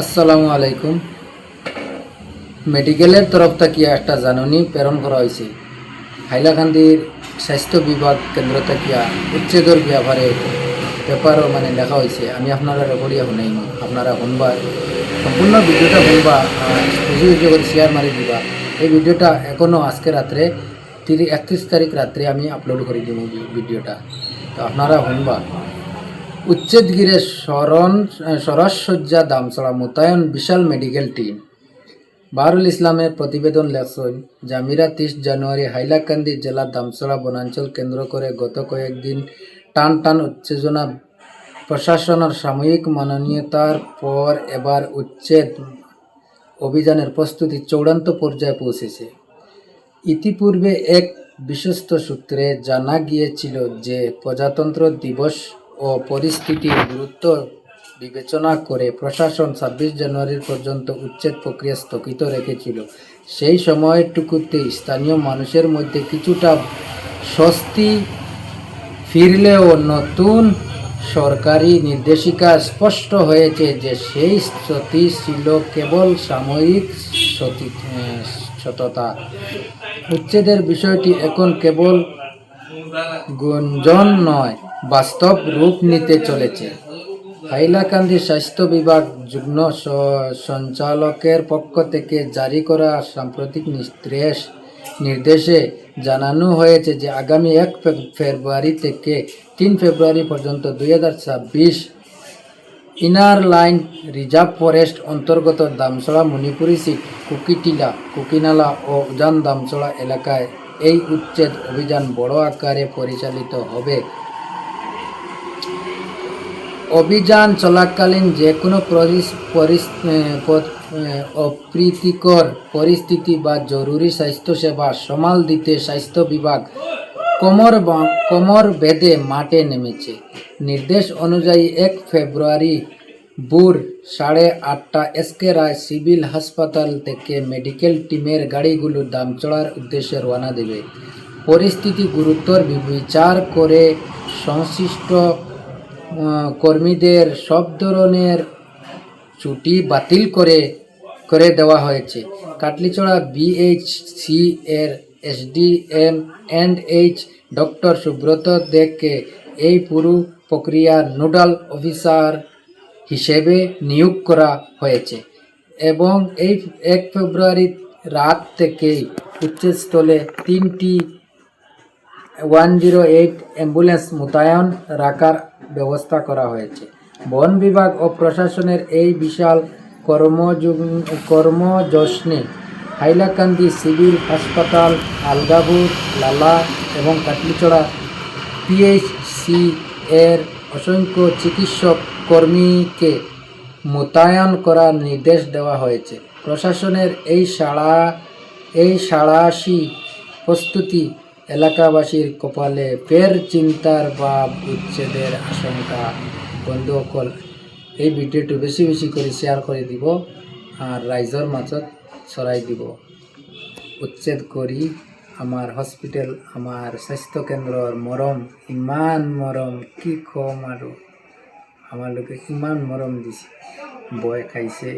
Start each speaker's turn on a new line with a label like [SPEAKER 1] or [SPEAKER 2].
[SPEAKER 1] আসসালামু আলাইকুম। মেডিকেলের তরফ থেকে একটা জাননী প্রেরণ করা হয়েছে। হাইলাকান্দির স্বাস্থ্য বিভাগ কেন্দ্র থেকে উচ্ছেদর ব্যাপারে পেপারও মানে লেখা হয়েছে। আমি আপনারা রেকর্ডিয়া শুনাই আপনারা শুনবা, সম্পূর্ণ ভিডিওটা শুনবা বুঝি বুঝি করে শেয়ার মারি দিবা। এই ভিডিওটা এখনও আজকে রাত্রে তিরিশ, একত্রিশ তারিখ রাত্রে আমি আপলোড করে দিব ভিডিওটা। তো আপনারা শুনবা। উচ্ছেদ ঘিরে শরণ সরসজ্জা দামছড়া মোতায়েন, বিশাল মেডিকেল টিম। বারুল ইসলামের প্রতিবেদন লেখছেন, জামিরা তিরিশ জানুয়ারি হাইলাকান্দি জেলার দামছড়া বনাঞ্চল কেন্দ্র করে গত কয়েকদিন টান টান উত্তেজনা। প্রশাসনের সাময়িক মাননীয়তার পর এবার উচ্ছেদ অভিযানের প্রস্তুতি চূড়ান্ত পর্যায়ে পৌঁছেছে। ইতিপূর্বে এক বিশ্বস্ত সূত্রে জানা গিয়েছিল যে প্রজাতন্ত্র দিবস ও পরিস্থিতির গুরুত্ব বিবেচনা করে প্রশাসন ছাব্বিশ জানুয়ারি পর্যন্ত উচ্ছেদ প্রক্রিয়া স্থগিত রেখেছিল। সেই সময়টুকুতে স্থানীয় মানুষের মধ্যে কিছুটা স্বস্তি ফিরলেও নতুন সরকারি নির্দেশিকা স্পষ্ট হয়েছে যে সেই সতী ছিল কেবল সাময়িক সতী সততা। উচ্ছেদের বিষয়টি এখন কেবল গুঞ্জন নয়, বাস্তব রূপ নিতে চলেছে। হাইলাকান্দি স্বাস্থ্য বিভাগ যুগ্ম সঞ্চালকের পক্ষ থেকে জারি করা সাম্প্রতিক নির্দেশ নির্দেশে জানানো হয়েছে যে আগামী এক ফেব্রুয়ারি থেকে তিন ফেব্রুয়ারি পর্যন্ত দুই হাজার ছাব্বিশ ইনার লাইন রিজার্ভ ফরেস্ট অন্তর্গত দামছড়া, মণিপুরি সিট, কুকিটিলা, কুকিনালা ও উজান দামছড়া এলাকায় এই উচ্ছেদ অভিযান বড় আকারে পরিচালিত হবে। অভিযান চলাকালীন যে কোনো অপ্রীতিকর পরিস্থিতি বা জরুরি স্বাস্থ্যসেবা সামাল দিতে স্বাস্থ্য বিভাগ কোমর কোমর বেঁধে মাঠে নেমেছে। নির্দেশ অনুযায়ী এক ফেব্রুয়ারি ভোর সাড়ে আটটা এসকে রায় সিভিল হাসপাতাল থেকে মেডিকেল টিমের গাড়িগুলো দামচড়ার উদ্দেশ্যে রওনা দেবে। পরিস্থিতি গুরুতর বিচার করে সংশ্লিষ্ট কর্মীদের সব ধরনের ছুটি বাতিল করে করে দেওয়া হয়েছে। কাটলিচড়া বিএইচসি এর SDM and H doctor Subrata দেবকে এই পুরো প্রক্রিয়া নোডাল অফিসার হিসেবে নিয়োগ করা হয়েছে এবং এই এক ফেব্রুয়ারি রাত থেকেই উচ্চস্থলে তিনটি ওয়ান জিরো এইট অ্যাম্বুলেন্স মোতায়েন রাখার ব্যবস্থা করা হয়েছে। বন বিভাগ ও প্রশাসনের এই বিশাল কর্মযুগ কর্মযশ্নে হাইলাকান্দি সিভিল হাসপাতাল আলগাপুর লালা এবং কাটলিচড়া পিএইচসি এর অসংখ্য চিকিৎসক কর্মীকে মোতায়েন করার নির্দেশ দেওয়া হয়েছে। প্রশাসনের এই সাড়া এই সাড়াশি প্রস্তুতি এলাকাবাসীর কপালে ফের চিন্তার বা উচ্ছেদের আশঙ্কা। বন্ধুসকল এই ভিডিওটো বেশি বেশি করে শেয়ার করে দিব আর রাইজর মাছত ছড়াই দিব। উচ্ছেদ করি আমার হস্পিটেল আমার স্বাস্থ্যকেন্দ্রর মৰম ইমান মৰম কি কম আৰু আমাৰ লোকে মৰম দিছে বয় খাইছে।